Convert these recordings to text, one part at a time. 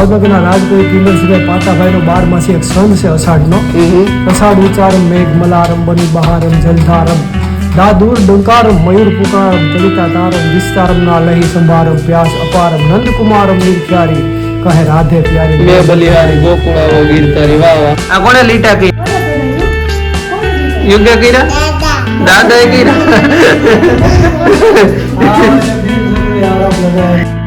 ભાવનગરના રાજકોટ કિંમતસિંહ પાતાભાઈનો બારમાસી એક સંઘ છે અષાઢનો. અષાઢ ઉચ્ચારમ મેઘ મલારમ બની બહારમ જલધારમ. દાદુર ડંકારમ મયુર પુકારમ ચલિતા તારમ વિસ્તારમ ના લહી સંભારમ વ્યાસ અપારમ નંદકુમારમ નિર્ખ્યારી કહે રાધે પ્યારી. મે બલિહારી ગોકુળાવો ગીરધારી તારી વાવા. આ કોણે લીટા કી યોગ્ય કીરા? દાદા. એ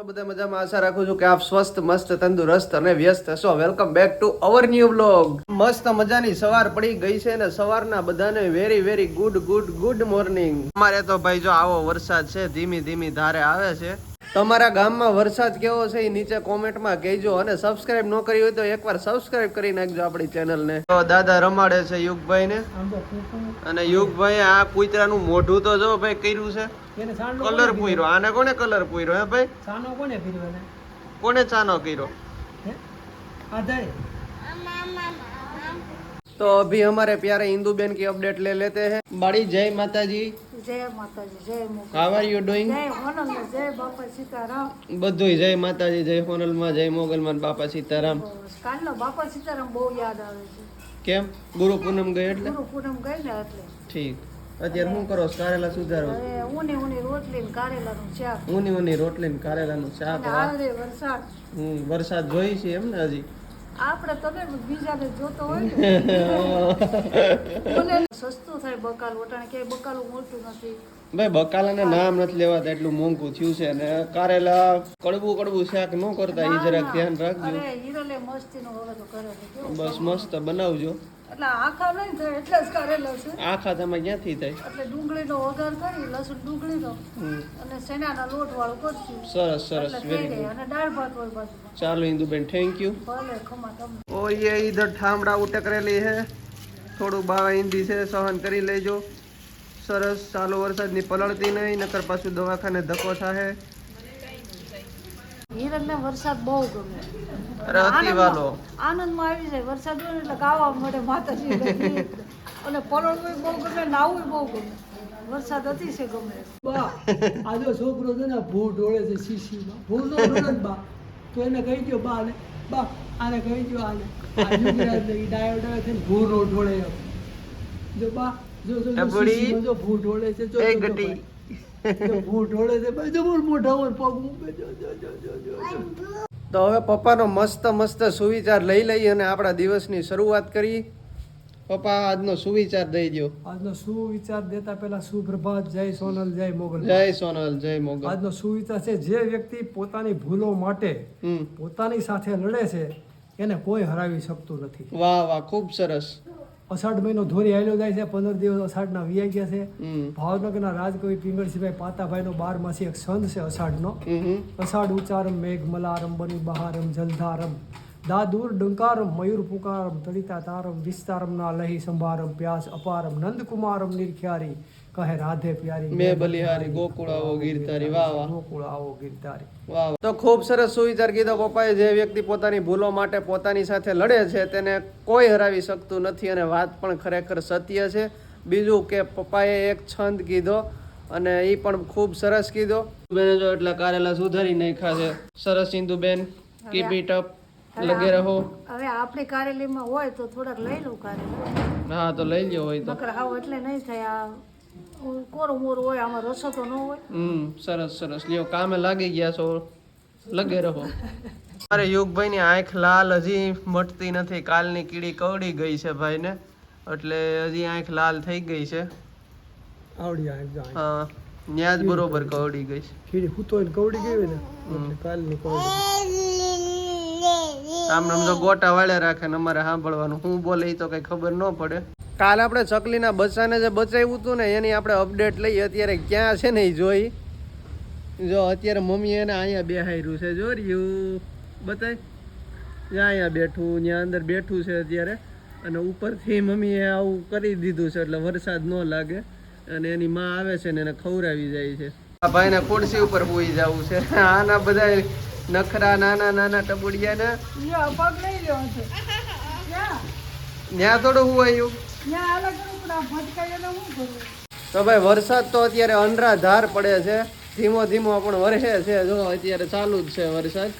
છો? બધા મજામાં? આશા રાખું છું કે આપ સ્વસ્થ મસ્ત તંદુરસ્ત અને વ્યસ્ત હશો. Welcome back to our new blog મસ્ત મજાની સવાર પડી ગઈ છે ને સવારના બધાને very very good good good morning અમારે તો ભાઈ જો આવો વરસાદ છે ધીમી ધીમી ધારે આવે છે. તમારા ગામમાં વરસાદ કેવો છે એ નીચે કોમેન્ટમાં કહેજો અને સબસ્ક્રાઇબ ન કરી હોય તો એકવાર સબસ્ક્રાઇબ કરી નાખજો આપણી ચેનલને તો દાદા રમાડે છે યુગભાઈને. અને યુગભાઈ આ કૂતરાનું મોઢું તો જો ભાઈ કર્યું છે. કલર પૂર્યો. આને કોને કલર પૂર્યો? હે ભાઈ? ચાનો કોને પીર્યો કોને ચાનો કર્યો? તો અભી હમારે પ્યારે ઇન્દુબેન કી અપડેટ લે લેતે હે. બડી જય માતાજી. બધુંય જય માતાજી જય હોનલ જય મોગલ બાપા સીતારામ. કાલનો બાપા સીતારામ બહુ યાદ આવે કેમ? ગુરુ પૂનમ ગઈ એટલે? પૂનમ ગઈ ઠીક. અત્યારે શું કરો? કારેલા સુધારો. ઊની ઊની રોટલી ને કારેલાનું શાક ઊની ઊની રોટલી ને કારેલાનું શાક અને વરસાદ. હમ વરસાદ જોઈ છે એમ ને હજી? આપણે તમે બીજાને જોતો હોય સસ્તું થાય બકાલ વટાણે ક્યાંય બકાલું મોટું નથી. ભાઈ બકાલાના નામ નથી લેવાતા એટલું મોંઘું થયું છે ને કારેલા કડવું કડવું શાક ન કરતા એ જરાક ધ્યાન રાખજો. બસ મસ્ત બનાવજો. એટલે આખા નહીં થાય એટલે જ આખા તમે ક્યાંથી થાય? એટલે ડુંગળીનો વઘાર કરી લસણ ડુંગળીનો. અને સેનાના લોટ વાળું સરસ સરસ અને દાળ ભાત હોય થેન્ક યુ ઓ યે ઈધર ઠામડા ઉટક રહેલી થોડું બાવા ઈંધી છે સહન કરી લેજો. સરસ ચાલો વરસાદની પલળતી નહીં નકર પાછું દવાખાને ધક્કો થાય હિરણને વરસાદ બહુ ગમે. અતિ વાલો. આનંદમાં આવી જાય. વરસાદ હોય એટલે ગાવા મળે માતાજી અને પલળવું બહુ ગમે નાવું બહુ ગમે. વરસાદ અતિશય ગમે. બા આ જો છોકરો છે ને ભૂ ડોળે છે શીશીમાં. ભૂ નો ઢોળે બા. તો એને કહી દો બા ને બા આને કહી દો આને. ડાયો ડાયો થઈને ભૂ નો ડોળે જો બા જો જો જો ભૂ ઢોળે છે જો ગટી. ભૂ ઢોળે છે ભાઈ જો મોઢા પર પગ મૂકે જો જો જો જો. તો હવે પપ્પાનો મસ્ત મસ્ત સુવિચાર લઈ લઈ અને આપણા દિવસની શરૂઆત કરી. પપ્પા આજનો સુવિચાર દઈ દો આજનો સુવિચાર દેતા પહેલા સુપ્રભાત જય સોનલ જય મોગલ. જય સોનલ જય મોગલ. આજનો સુવિચાર છે જે વ્યક્તિ પોતાની ભૂલો માટે પોતાની સાથે લડે છે એને કોઈ હરાવી શકતું નથી. વાહ વાહ ખૂબ સરસ. અષાઢ મહિનો ધોરી આવેલો જાય છે પંદર દિવસ અષાઢના વીઆઈ ગયા છે. ભાવનગરના રાજકવિ પિંગળસિંહભાઈ પાતાભાઈનો બારમાસી એક છંદ છે અષાઢનો. હમ. હમ. અષાઢ ઉચ્ચારમ મેઘ મલારમ બની બહારમ જલધારમ. દાદુર ડંકારમ મયુર પુકારમ તળિતા તારમ વિસ્તારમ ના લહી સંભારમ પ્યાસ અપારમ નંદકુમારમ નિર્ખ્યારી. કહે રાધે પ્યારી મે બલિહારી ગોકુળાઓ ગીરધારી વાહ વાહ. ગોકુળ આવો ગીરધારી. વાહ. તો ખૂબ સરસ સુવિચાર કીધો પપ્પાએ જે વ્યક્તિ પોતાની ભૂલો માટે પોતાની સાથે લડે છે તેને કોઈ હરાવી શકતું નથી અને વાત પણ ખરેખર સત્ય છે. બીજું કે પપ્પાએ એક છંદ કીધો અને એ પણ ખૂબ સરસ કીધો. બેન જો એટલા કારેલા સુધારી નાખ્યા છે. સરસ ઇન્દુબેન કીપ ઇટ અપ લગે રહો. હવે આપણે કારેલીમાં હોય તો થોડાક લઈ લઉં કારેલા. હા તો લઈ લ્યો હોય તો. હાવ એટલે નહીં થાય આ કોરું મોરું હોય આમાં રસો તો ન હોય. હમ સરસ સરસ. લ્યો કામે લાગી ગયા છો. લગે રહો. મારે યુગભાઈ ની આંખ લાલ હજી મટતી નથી. કાલની કીડી કવડી ગઈ છે ભાઈને. એટલે હજી આંખ લાલ થઈ ગઈ છે. આવડી આ હા બરોબર કવડી ગઈ છે. હૂતો કવડી ગઈ ને કાલની કવડી આમ આમ તો ગોટા વાળે રાખે ને અમારે સાંભળવાનું. હું બોલે એ તો કઈ ખબર ન પડે. કાલ આપણે ચકલીના બચ્ચાને જે બચાવ્યું હતું ને એની આપણે અપડેટ લઈએ. અત્યારે ક્યાં છે ને એ જોઈ? જો અત્યારે મમ્મી એને અહીંયા બેહાર્યું છે. જો રહ્યું. બતાય. જ્યાં અહીંયા બેઠું ત્યાં અંદર બેઠું છે અત્યારે. અને ઉપરથી મમ્મીએ આવું કરી દીધું છે એટલે વરસાદ ન લાગે. અને એની માં આવે છે ને એને ખવડાવી જાય છે. આ ભાઈને ખુરશી ઉપર હોઈ જવું છે. આના બધા નખરા નાના નાના છે ક્યાં ત્યાં થોડું હું આવ્યું તો ભાઈ વરસાદ તો અત્યારે અનરાધાર પડે છે. ધીમો ધીમો પણ વરસે છે. જો અત્યારે ચાલુ જ છે વરસાદ.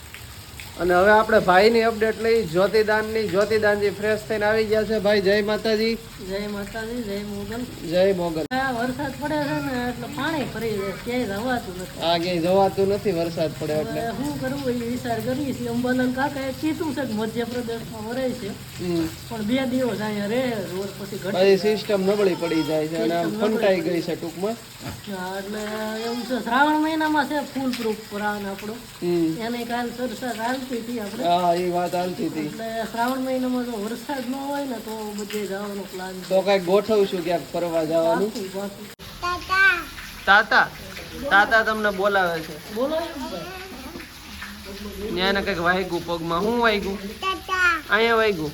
અને હવે આપણે ભાઈની અપડેટ લઈ જ્યોતિદાનની જ્યોતિદાનજી ફ્રેશ થઈને આવી ગયા છે. ભાઈ જય માતાજી. જય માતાજી જય મોગલ. જય મોગલ. વરસાદ પડે છે ને એટલે પાણી ભરી જાય ક્યાંય જવાતું નથી. આ ક્યાંય જવાતું નથી વરસાદ પડે એટલે. શું કરવું એ વિચાર કરીએ છીએ. અંબાલાલ કાકાએ કીધું છે કે મધ્યપ્રદેશમાં વરે છે. પણ બે દિવસ અહીંયા રે રોજ પછી ઘટે. સિસ્ટમ નબળી પડી જાય છે અને આમ ફંટાઈ ગઈ છે ટૂંકમાં. એટલે એવું છે શ્રાવણ મહિનામાં છે ફૂલ પ્રૂફ પુરાણ આપણો. એને કાલ સરસા ચાલતી હતી આપણે. હા એ વાત હાલતી હતી. એટલે શ્રાવણ મહિનામાં જો વરસાદ ન હોય ને તો બધે જવાનો પ્લાન તો કઈ ગોઠવશું ક્યાંક ફરવા જવાનું. તાતા તાતા તમને બોલાવે છે. ત્યાં કંઈક વાગ્યું પગમાં. હું વાગ્યું અહીંયા વાગ્યું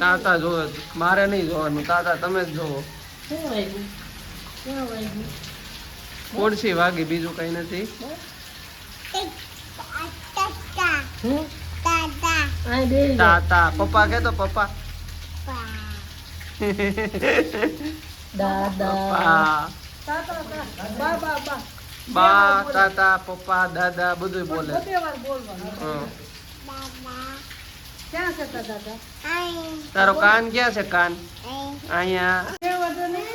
તાતા જોવે મારે નહીં જોવાનું. તાતા તમે જ જોવો. કોડસી વાગી? બીજું કઈ નથી? હું અહીં બે તાતા પપ્પા કે તો પપ્પા દાદા પપ્પા તાતા તા બા બા બા બા તાતા પપ્પા દાદા બધું બોલે બધે વાર બોલવાનું હં. ક્યાં છે તાતા તા તારો કાન ક્યાં છે કાન અહીંયા બે વાગે નહીં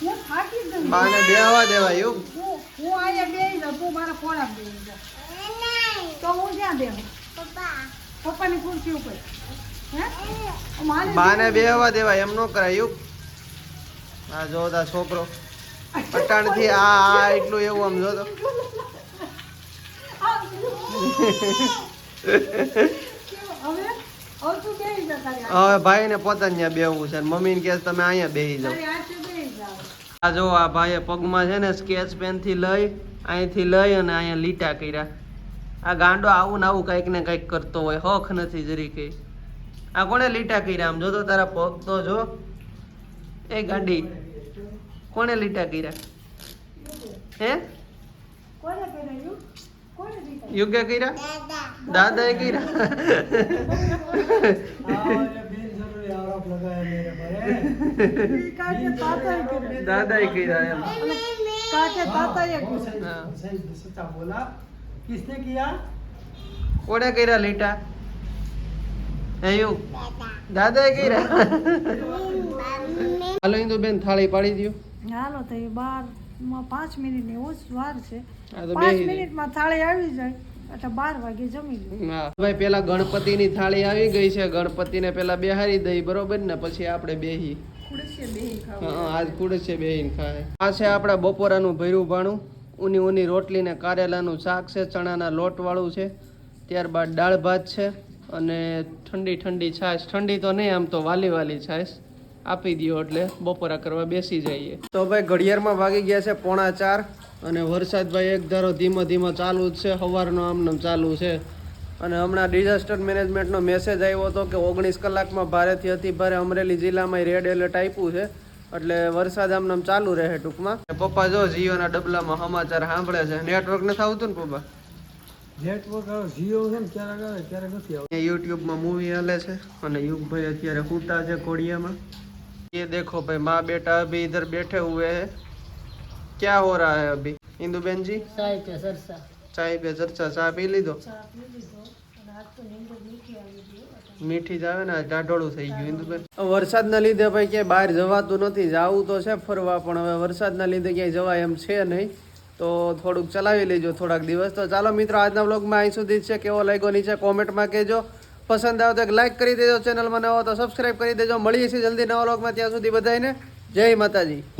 હું થાકી જ ગઈ. બાને બેહવા દેવાયું હું હું અહીંયા બેહી જાઉં તું મારા ખોળા બેહી જા તો હું ક્યાં બેહું? પપ્પાની ખુરશી ઉપર. માને બેહવા દેવાય એમ ન કરાયું આ જો તા છોકરો. પટાણથી આ આ એટલું એવું આમ જો તો હવે ભાઈ ને પોતાને ત્યાં બેહવું છે મમ્મીને ને કે તમે અહીંયા બેહી જાઓ. બેહી જાઓ આ જો આ ભાઈએ પગમાં છે ને સ્કેચ પેનથી લઈ અહીંથી લઈ અને અહીંયા લીટા કર્યા. આ ગાંડો આવું ને આવું કંઈક ને કંઈક કરતો હોય હખ નથી જરી કઈ આ કોણે લીટા કર્યા આમ જો તો તારા પગ તો જો એ ગાંડી કોણે લીટા કર્યા હે યોગ્ય યુગે કર્યા એ કર્યા કાકે તાતાએ કર્યું એમ કાકે તાતાએ કર્યું હા. सच्चा बोला किसने किया કોણે કર્યા લીટા હે યુ દાદાએ કર્યા હાલો ઇન્દુ બેન થાળી પાડી દો હાલો તો એ બાર માં પાંચ મિનિટ ની ઓછ વાર છે આ તો પાંચ બેહી મિનિટ માં થાળી આવી જાય એટલે બાર વાગે જમી લે હા ભાઈ પેલા ગણપતિની થાળી આવી ગઈ છે ગણપતિને પેલા બેહારી દઈ બરોબર ને પછી આપણે બેહી ખુરશીએ બેહી ખાવ હા આજ કુડસે બેહીને ખાય આ છે આપણા બપોરાનું ભર્યું ભાણું ઊની ઊની રોટલીને કારેલાનું શાક છે, ચણાના લોટવાળું છે, ત્યારબાદ દાળ ભાત છે અને ઠંડી ઠંડી છાશ. ઠંડી તો નહીં, આમ તો વાલી વાલી છાશ આપી દો એટલે બપોરા કરવા બેસી જઈએ. તો ભાઈ ઘડિયાળમાં વાગી ગયા છે પોણા ચાર અને વરસાદ ભાઈ એક ધારો ધીમો ધીમો ચાલુ જ છે સવારનો આમનામ ચાલુ છે. અને હમણાં ડિઝાસ્ટર મેનેજમેન્ટનો મેસેજ આવ્યો હતો કે ઓગણીસ કલાકમાં ભારેથી અતિ ભારે અમરેલી જિલ્લામાં રેડ એલર્ટ આપ્યું છે. એટલે વરસાદ આમ નામ ચાલુ રહે ટૂંકમાં. પપ્પા જો જીયો ના ડબલા માં સમાચાર સાંભળે છે. નેટવર્ક નથી આવતું ને પપ્પા? નેટવર્ક આવે જીઓ છે ને ક્યારેક આવે ક્યારેક નથી આવતું. યુટ્યુબમાં મૂવી હાલે છે અને યુગભાઈ અત્યારે કૂટા છે કોડિયામાં એ દેખો ભાઈ માં બેટા અભી ઇધર બેઠે હુએ હે. ક્યા હો રહા હે અભી? ઇન્દુ બેનજી? ચાય પે ચર્ચા ચાય પે ચર્ચા ચા પી લીધો? ચા પી લીધો મીઠી જ આવે ને ઢાઢોળું થઈ ગયું ઇન્દુબેન વરસાદના લીધે ભાઈ ક્યાંય બહાર જવાતું નથી, જવું તો છે ફરવા, પણ હવે વરસાદના લીધે ક્યાંય જવાય એમ છે નહીં. તો થોડુંક ચલાવી લેજો થોડાક દિવસ. તો ચાલો મિત્રો, આજના બ્લોગમાં અહીં સુધી છે. કેવો લાગ્યો નીચે કોમેન્ટમાં કહેજો. પસંદ આવે તો એક લાઈક કરી દેજો. ચેનલમાં નવો તો સબસ્ક્રાઈબ કરી દેજો. મળીએ છીએ જલ્દી નવા બ્લોગમાં ત્યાં સુધી બધાને જય માતાજી.